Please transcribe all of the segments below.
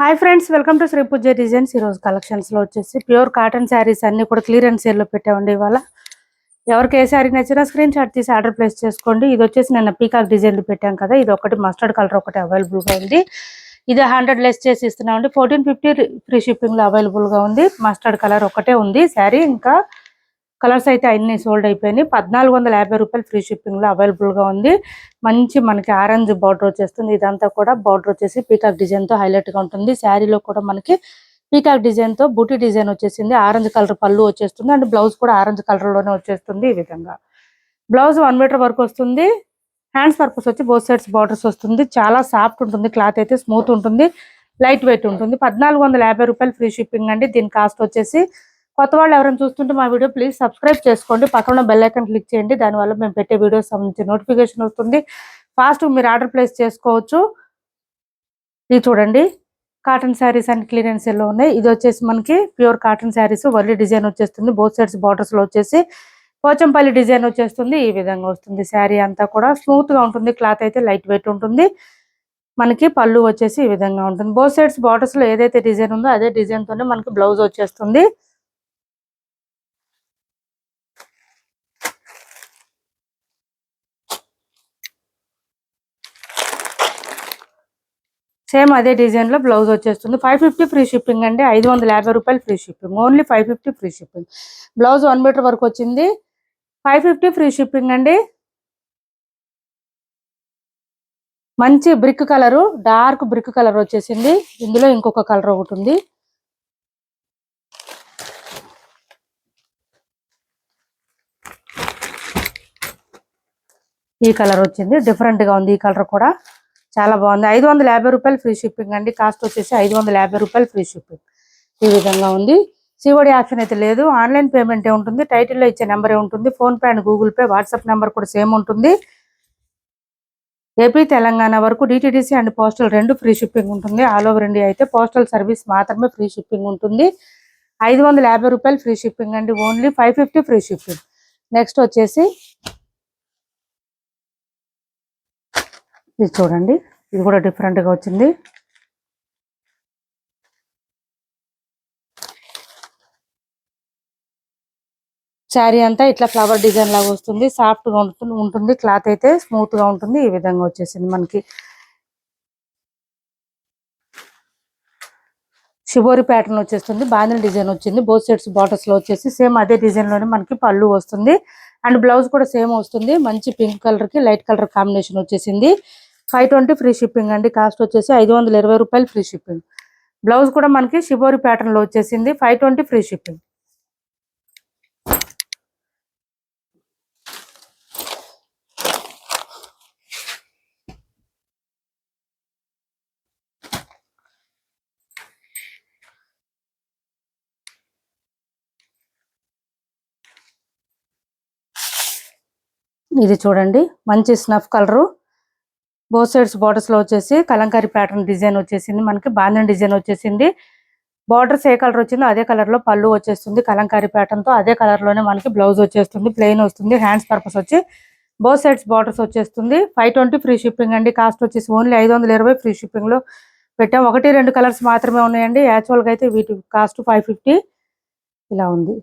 Hi friends welcome to Sri Pooja designs ఈరోజు కలెక్షన్స్లో వచ్చేసి ప్యూర్ కాటన్ శారీస్ అన్ని కూడా క్లియరెన్స్ సేల్లో పెట్టామండి ఇవాళ. ఎవరికి ఏ శారీ నచ్చినా స్క్రీన్ షాట్ తీసి ఆర్డర్ ప్లేస్ చేసుకోండి. ఇది వచ్చేసి నిన్న పీకాక్ డిజైన్లు పెట్టాం కదా ఇది ఒకటి మస్టర్డ్ కలర్ ఒకటి అవైలబుల్గా ఉంది. ఇది హండ్రెడ్ లెస్ చేసి ఇస్తున్నామండి. ఫోర్టీన్ ఫిఫ్టీ ఫ్రీ షిప్పింగ్లో అవైలబుల్గా ఉంది. మస్టర్డ్ కలర్ ఒకటే ఉంది. శారీ ఇంకా కలర్స్ అయితే అన్ని సోల్డ్ అయిపోయినాయి. పద్నాలుగు వందల యాభై రూపాయలు ఫ్రీ షిప్పింగ్లో అవైలబుల్గా ఉంది. మంచి మనకి ఆరెంజ్ బార్డర్ వచ్చేస్తుంది. ఇదంతా కూడా బార్డర్ వచ్చేసి పీకాక్ డిజైన్తో హైలైట్గా ఉంటుంది. శారీలో కూడా మనకి పీకాక్ డిజైన్తో బూటీ డిజైన్ వచ్చేసింది. ఆరెంజ్ కలర్ పళ్ళు వచ్చేస్తుంది. అండ్ బ్లౌజ్ కూడా ఆరెంజ్ కలర్లోనే వచ్చేస్తుంది ఈ విధంగా. బ్లౌజ్ వన్ మీటర్ వరకు వస్తుంది. హ్యాండ్స్ పర్పస్ వచ్చి బోత్ సైడ్స్ బార్డర్స్ వస్తుంది. చాలా సాఫ్ట్ ఉంటుంది. క్లాత్ అయితే స్మూత్ ఉంటుంది. లైట్ వెయిట్ ఉంటుంది. పద్నాలుగు వందల యాభై రూపాయలు ఫ్రీ షిప్పింగ్ అండి. దీని కాస్ట్ వచ్చేసి కొత్త వాళ్ళు ఎవరైనా చూస్తుంటే మా వీడియో ప్లీజ్ సబ్స్క్రైబ్ చేసుకోండి. పక్కన బెల్ ఐకన్ క్లిక్ చేయండి. దానివల్ల మేము పెట్టే వీడియోస్ సంబంధించి నోటిఫికేషన్ వస్తుంది. ఫాస్ట్ మీరు ఆర్డర్ ప్లేస్ చేసుకోవచ్చు. ఇది చూడండి. కాటన్ శారీస్ అండ్ క్లీనెన్స్ ఎల్లో ఉన్నాయి. ఇది వచ్చేసి మనకి ప్యూర్ కాటన్ శారీస్ వల్లి డిజైన్ వచ్చేస్తుంది. బోత్ సైడ్స్ బార్డర్స్లో వచ్చేసి పోచంపల్లి డిజైన్ వచ్చేస్తుంది. ఈ విధంగా వస్తుంది శారీ అంతా కూడా. స్మూత్గా ఉంటుంది. క్లాత్ అయితే లైట్ వెయిట్ ఉంటుంది. మనకి పళ్ళు వచ్చేసి ఈ విధంగా ఉంటుంది. బోత్ సైడ్స్ బార్డర్స్లో ఏదైతే డిజైన్ ఉందో అదే డిజైన్ తోనే మనకి బ్లౌజ్ వచ్చేస్తుంది. సేమ్ అదే డిజైన్లో బ్లౌజ్ వచ్చేస్తుంది. ఫైవ్ ఫిఫ్టీ ఫ్రీ షిప్పింగ్ అండి. ఐదు వందల యాభై రూపాయలు free shipping. Only five fifty free shipping. Blouse one metre వరకు వచ్చింది. ఫైవ్ ఫిఫ్టీ ఫ్రీ షిప్పింగ్ అండి. మంచి brick colour dark brick colour వచ్చేసింది. ఇందులో ఇంకొక కలర్ ఒకటి ఉంది. ఈ కలర్ వచ్చింది. డిఫరెంట్గా ఉంది ఈ కలర్ కూడా. చాలా బాగుంది. ఐదు వందల యాభై రూపాయలు ఫ్రీ షిప్పింగ్ అండి. కాస్ట్ వచ్చేసి ఐదు వందల యాభై రూపాయలు ఫ్రీ షిప్పింగ్. ఈ విధంగా ఉంది. సిఓడి ఆప్షన్ అయితే లేదు. ఆన్లైన్ పేమెంటే ఉంటుంది? టైటిల్లో ఇచ్చే నెంబరే ఉంటుంది. PhonePe and Google Pay WhatsApp number కూడా సేమ్ ఉంటుంది. ఏపీ తెలంగాణ వరకు డిటీడీసీ అండ్ పోస్టల్ రెండు ఫ్రీ షిప్పింగ్ ఉంటుంది. ఆల్ ఓవర్ ఇండియా అయితే పోస్టల్ సర్వీస్ మాత్రమే ఫ్రీ షిప్పింగ్ ఉంటుంది. ఐదు వందల యాభై రూపాయలు ఫ్రీ షిప్పింగ్ అండి. Only five fifty free shipping. Next వచ్చేసి ఇది చూడండి. ఇది కూడా డిఫరెంట్గా వచ్చింది. శారీ అంతా ఇట్లా ఫ్లవర్ డిజైన్ లాగా వస్తుంది. సాఫ్ట్గా ఉంటుంది ఉంటుంది. క్లాత్ అయితే స్మూత్గా ఉంటుంది. ఈ విధంగా వచ్చేసింది మనకి. షిబోరి ప్యాటర్న్ వచ్చేస్తుంది. బాందిని డిజైన్ వచ్చింది. బోత్ సైడ్స్ బాటర్స్లో వచ్చేసి సేమ్ అదే డిజైన్లోనే మనకి పళ్ళు వస్తుంది. అండ్ బ్లౌజ్ కూడా సేమ్ వస్తుంది. మంచి పింక్ కలర్కి లైట్ కలర్ కాంబినేషన్ వచ్చేసింది. ఫైవ్ ట్వంటీ ఫ్రీ షిప్పింగ్ అండి. కాస్ట్ వచ్చేసి ఐదు వందల ఇరవై రూపాయలు ఫ్రీ షిప్పింగ్. బ్లౌజ్ కూడా మనకి షిబోరి ప్యాటర్న్లో వచ్చేసింది. Five twenty free shipping. ఇది చూడండి. మంచి స్నఫ్ కలరు. బోత్ సైడ్స్ బార్డర్స్లో వచ్చేసి కలంకారీ ప్యాటర్న్ డిజైన్ వచ్చేసింది. మనకి బాంధన్ డిజైన్ వచ్చేసింది. బార్డర్స్ ఏ కలర్ వచ్చిందో అదే కలర్లో పళ్ళు వచ్చేస్తుంది. కలంకారీ ప్యాటర్న్తో అదే కలర్లోనే మనకి బ్లౌజ్ వచ్చేస్తుంది. ప్లెయిన్ వస్తుంది. హ్యాండ్స్ పర్పస్ వచ్చి బోత్ సైడ్స్ బార్డర్స్ వచ్చేస్తుంది. ఫైవ్ ట్వంటీ ఫ్రీ షిప్పింగ్ అండి. కాస్ట్ వచ్చేసి ఓన్లీ ఐదు వందల ఇరవై ఫ్రీ షిప్పింగ్లో పెట్టాం. ఒకటి రెండు కలర్స్ మాత్రమే ఉన్నాయండి. యాక్చువల్గా అయితే వీటి కాస్ట్ ఫైవ్ ఫిఫ్టీ ఇలా ఉంది.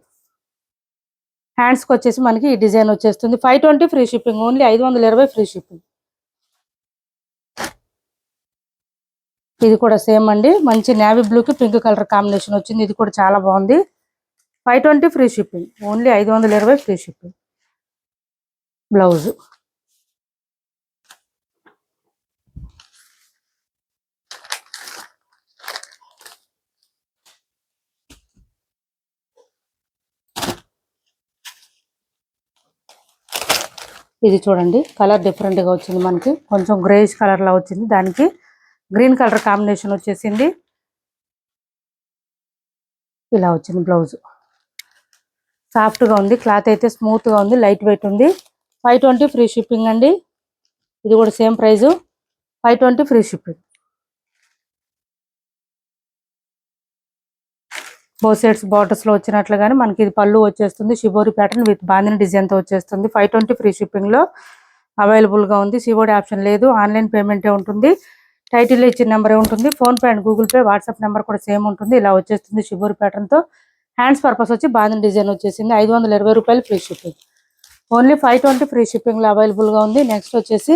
హ్యాండ్స్కి వచ్చేసి మనకి ఈ డిజైన్ వచ్చేస్తుంది. Five twenty free shipping only ఐదు వందల ఇరవై ఫ్రీ షిప్పింగ్ ఇది కూడా సేమ్ అండి. మంచి నేవీ బ్లూ కి పింక్ కలర్ కాంబినేషన్ వచ్చింది. ఇది కూడా చాలా బాగుంది. Five twenty free shipping only ఐదు వందల ఇరవై ఫ్రీ షిప్పింగ్ బ్లౌజ్ ఇది చూడండి. కలర్ డిఫరెంట్గా వచ్చింది మనకి. కొంచెం గ్రేష్ కలర్లా వచ్చింది. దానికి గ్రీన్ కలర్ కాంబినేషన్ వచ్చేసింది. ఇలా వచ్చింది బ్లౌజ్. సాఫ్ట్గా ఉంది క్లాత్ అయితే స్మూత్గా ఉంది లైట్ వెయిట్ ఉంది. ఫైవ్ ట్వంటీ ఫ్రీ షిప్పింగ్ అండి. ఇది కూడా same price five twenty free shipping. Both sides బార్డర్స్లో వచ్చినట్లుగానే మనకి ఇది పళ్ళు వచ్చేస్తుంది షిబోరి ప్యాటర్న్ విత్ బాందిని డిజైన్తో వచ్చేస్తుంది. ఫైవ్ ట్వంటీ ఫ్రీ షిప్పింగ్లో అవైలబుల్గా ఉంది. షిబోడి ఆప్షన్ లేదు ఆన్లైన్ పేమెంటే ఉంటుంది. టైటిల్లో ఇచ్చిన నెంబరే ఉంటుంది. PhonePe and Google Pay WhatsApp number కూడా సేమ్ ఉంటుంది. ఇలా వచ్చేస్తుంది షిబూరి ప్యాటర్న్తో హ్యాండ్స్ పర్పస్ వచ్చి బాదం డిజైన్ వచ్చేసింది. ఐదు వందల ఇరవై రూపాయలు free shipping only five twenty free షిప్పింగ్లో అవైలబుల్గా ఉంది. నెక్స్ట్ వచ్చేసి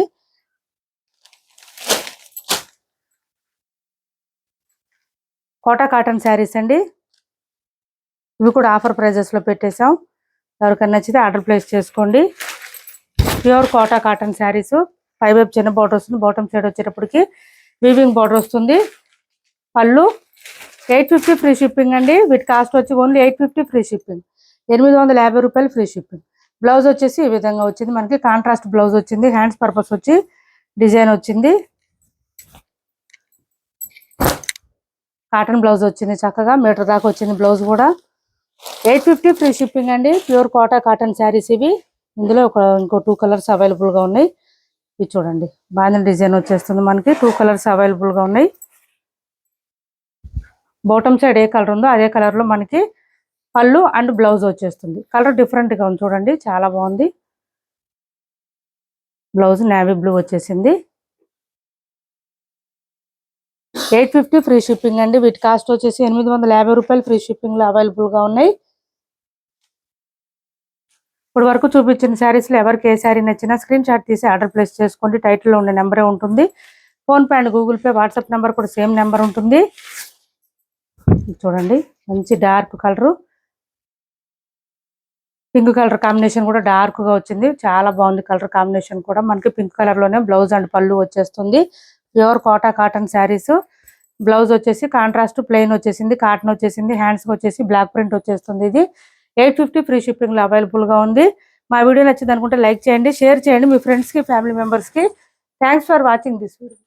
కోటా కాటన్ శారీస్ అండి. ఇవి కూడా ఆఫర్ ప్రైజెస్లో పెట్టేశాం. ఎవరికైనా నచ్చితే ఆర్డర్ ప్లేస్ చేసుకోండి. ప్యూర్ కోటా కాటన్ శారీస్ పై వైపు చిన్న బార్డర్ వస్తుంది బాటమ్ సైడ్ వచ్చేటప్పటికి వీవింగ్ బార్డర్ వస్తుంది. పళ్ళు ఎయిట్ ఫిఫ్టీ ఫ్రీ షిప్పింగ్ అండి. వీటి కాస్ట్ వచ్చి only eight fifty free shipping. ఎనిమిది వందల యాభై రూపాయలు ఫ్రీ షిప్పింగ్. బ్లౌజ్ వచ్చేసి ఈ విధంగా వచ్చింది. మనకి కాంట్రాస్ట్ బ్లౌజ్ వచ్చింది. హ్యాండ్స్ పర్పస్ వచ్చి డిజైన్ వచ్చింది. కాటన్ బ్లౌజ్ వచ్చింది చక్కగా. మీటర్ దాకా వచ్చింది బ్లౌజ్ కూడా. ఎయిట్ ఫిఫ్టీ ఫ్రీ షిప్పింగ్ అండి. ప్యూర్ కోటా కాటన్ శారీస్ ఇవి. ఇందులో ఒక ఇంకో టూ కలర్స్ అవైలబుల్గా ఉన్నాయి. ఇది చూడండి. బాంధన్ డిజైన్ వచ్చేస్తుంది మనకి. టూ కలర్స్ అవైలబుల్గా ఉన్నాయి. బాటమ్ సైడ్ ఏ కలర్ ఉందో అదే కలర్లో మనకి పళ్ళు అండ్ బ్లౌజ్ వచ్చేస్తుంది. కలర్ డిఫరెంట్గా ఉంది చూడండి. చాలా బాగుంది. బ్లౌజ్ నేవీ బ్లూ వచ్చేసింది. ఎయిట్ ఫిఫ్టీ ఫ్రీ షిప్పింగ్ అండి. వీటి కాస్ట్ వచ్చేసి ఎనిమిది వందల యాభై రూపాయలు ఫ్రీ షిప్పింగ్ అవైలబుల్గా ఉన్నాయి. ఇప్పుడు వరకు చూపించిన శారీస్లో ఎవరికి ఏ శారీ నచ్చినా స్క్రీన్ షాట్ తీసి ఆర్డర్ ప్లేస్ చేసుకోండి. టైటిల్లో ఉండే నెంబరే ఉంటుంది. PhonePe and Google Pay WhatsApp number కూడా సేమ్ నెంబర్ ఉంటుంది. చూడండి మంచి dark colour. Pink colour combination కూడా డార్క్గా వచ్చింది. చాలా బాగుంది కలర్ కాంబినేషన్ కూడా. మనకి పింక్ కలర్లోనే బ్లౌజ్ అండ్ పళ్ళు వచ్చేస్తుంది. Pure kota cotton saris. Blouse వచ్చేసి కాంట్రాస్ట్ ప్లెయిన్ వచ్చేసింది కాటన్ వచ్చేసింది హ్యాండ్స్ వచ్చేసి బ్లాక్ ప్రింట్ వచ్చేస్తుంది ఇది. ఎయిట్ ఫిఫ్టీ ఫ్రీ షిప్పింగ్లో అవైలబుల్గా ఉంది. మా వీడియో నచ్చింది అనుకుంటే లైక్ చేయండి షేర్ చేయండి. మీ ఫ్రెండ్స్కి ఫ్యామిలీ మెంబర్స్కి thanks for watching this video.